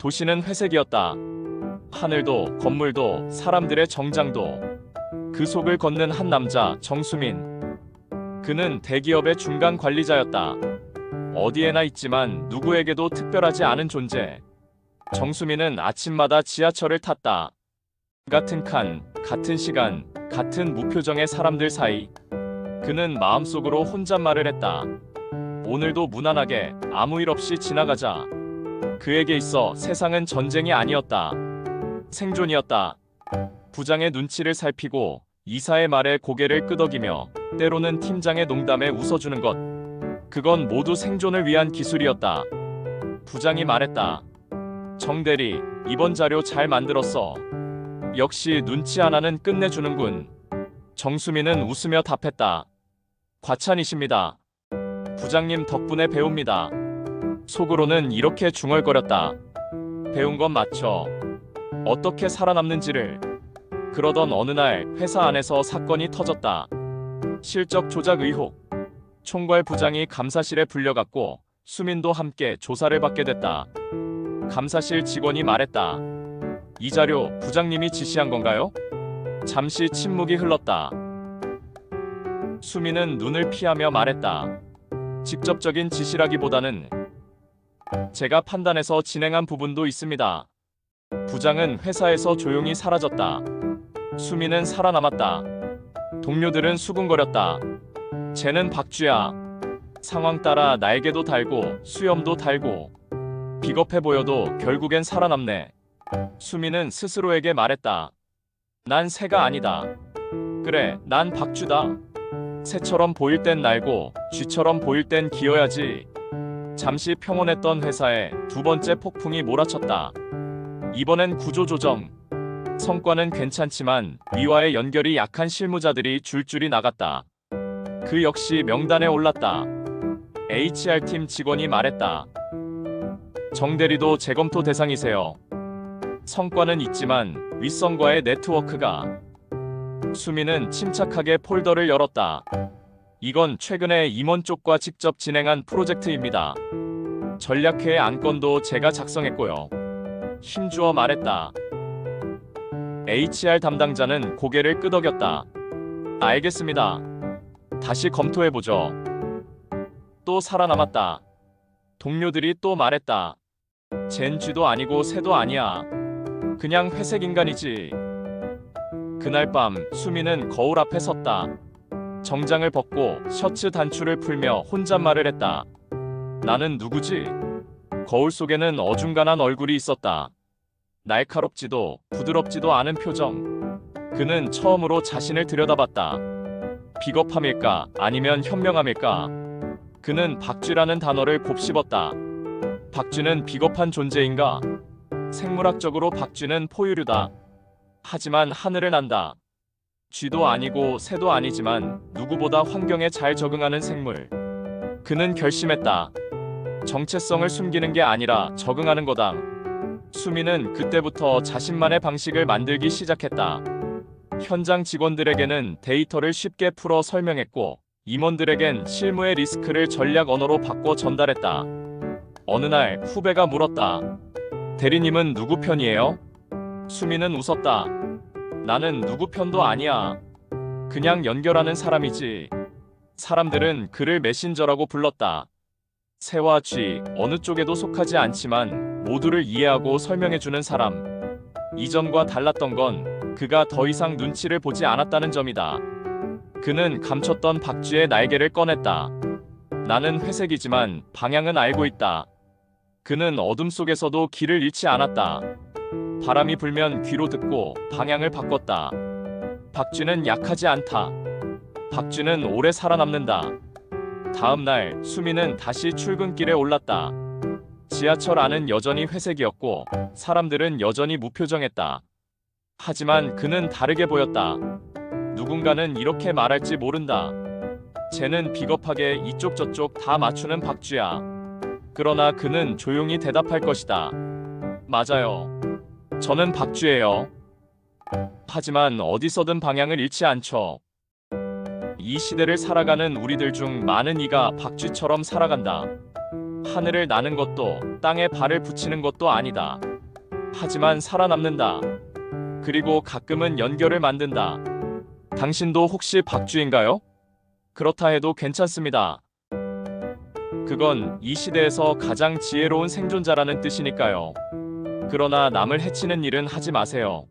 도시는 회색이었다. 하늘도 건물도 사람들의 정장도 그 속을 걷는 한 남자 정수민. 그는 대기업의 중간 관리자였다. 어디에나 있지만 누구에게도 특별하지 않은 존재. 정수민은 아침마다 지하철을 탔다. 같은 칸, 같은 시간, 같은 무표정의 사람들 사이. 그는 마음속으로 혼잣말을 했다. 오늘도 무난하게 아무 일 없이 지나가자. 그에게 있어 세상은 전쟁이 아니었다. 생존이었다. 부장의 눈치를 살피고 이사의 말에 고개를 끄덕이며 때로는 팀장의 농담에 웃어주는 것. 그건 모두 생존을 위한 기술이었다. 부장이 말했다. 정대리, 이번 자료 잘 만들었어. 역시 눈치 하나는 끝내주는군. 정수민은 웃으며 답했다. 과찬이십니다. 부장님 덕분에 배웁니다. 속으로는 이렇게 중얼거렸다. 배운 건 맞죠. 어떻게 살아남는지를. 그러던 어느 날 회사 안에서 사건이 터졌다. 실적 조작 의혹. 총괄 부장이 감사실에 불려갔고 수민도 함께 조사를 받게 됐다. 감사실 직원이 말했다. 이 자료 부장님이 지시한 건가요? 잠시 침묵이 흘렀다. 수민은 눈을 피하며 말했다. 직접적인 지시라기보다는 제가 판단해서 진행한 부분도 있습니다. 부장은 회사에서 조용히 사라졌다. 수민은 살아남았다. 동료들은 수군거렸다. 쟤는 박쥐야. 상황 따라 날개도 달고 수염도 달고 비겁해 보여도 결국엔 살아남네. 수민은 스스로에게 말했다. 난 새가 아니다. 그래, 난 박쥐다. 새처럼 보일 땐 날고 쥐처럼 보일 땐 기어야지. 잠시 평온했던 회사에 두 번째 폭풍이 몰아쳤다. 이번엔 구조조정. 성과는 괜찮지만 위와의 연결이 약한 실무자들이 줄줄이 나갔다. 그 역시 명단에 올랐다. HR팀 직원이 말했다. 정대리도 재검토 대상이세요. 성과는 있지만 윗선과의 네트워크가 수민은 침착하게 폴더를 열었다. 이건 최근에 임원 쪽과 직접 진행한 프로젝트입니다. 전략회의 안건도 제가 작성했고요. 힘주어 말했다. HR 담당자는 고개를 끄덕였다. 알겠습니다. 다시 검토해보죠. 또 살아남았다. 동료들이 또 말했다. 젠 쥐도 아니고 새도 아니야. 그냥 회색 인간이지. 그날 밤 수미는 거울 앞에 섰다. 정장을 벗고 셔츠 단추를 풀며 혼잣말을 했다. 나는 누구지? 거울 속에는 어중간한 얼굴이 있었다. 날카롭지도 부드럽지도 않은 표정. 그는 처음으로 자신을 들여다봤다. 비겁함일까 아니면 현명함일까? 그는 박쥐라는 단어를 곱씹었다. 박쥐는 비겁한 존재인가? 생물학적으로 박쥐는 포유류다. 하지만 하늘을 난다. 쥐도 아니고 새도 아니지만 누구보다 환경에 잘 적응하는 생물. 그는 결심했다. 정체성을 숨기는 게 아니라 적응하는 거다. 수미는 그때부터 자신만의 방식을 만들기 시작했다. 현장 직원들에게는 데이터를 쉽게 풀어 설명했고 임원들에겐 실무의 리스크를 전략 언어로 바꿔 전달했다. 어느 날 후배가 물었다. 대리님은 누구 편이에요? 수미는 웃었다. 나는 누구 편도 아니야. 그냥 연결하는 사람이지. 사람들은 그를 메신저라고 불렀다. 새와 쥐, 어느 쪽에도 속하지 않지만 모두를 이해하고 설명해주는 사람. 이전과 달랐던 건 그가 더 이상 눈치를 보지 않았다는 점이다. 그는 감췄던 박쥐의 날개를 꺼냈다. 나는 회색이지만 방향은 알고 있다. 그는 어둠 속에서도 길을 잃지 않았다. 바람이 불면 귀로 듣고 방향을 바꿨다. 박쥐는 약하지 않다. 박쥐는 오래 살아남는다. 다음 날 수미는 다시 출근길에 올랐다. 지하철 안은 여전히 회색이었고 사람들은 여전히 무표정했다. 하지만 그는 다르게 보였다. 누군가는 이렇게 말할지 모른다. 쟤는 비겁하게 이쪽 저쪽 다 맞추는 박쥐야. 그러나 그는 조용히 대답할 것이다. 맞아요. 저는 박쥐예요. 하지만 어디서든 방향을 잃지 않죠. 이 시대를 살아가는 우리들 중 많은 이가 박쥐처럼 살아간다. 하늘을 나는 것도 땅에 발을 붙이는 것도 아니다. 하지만 살아남는다. 그리고 가끔은 연결을 만든다. 당신도 혹시 박쥐인가요? 그렇다 해도 괜찮습니다. 그건 이 시대에서 가장 지혜로운 생존자라는 뜻이니까요. 그러나 남을 해치는 일은 하지 마세요.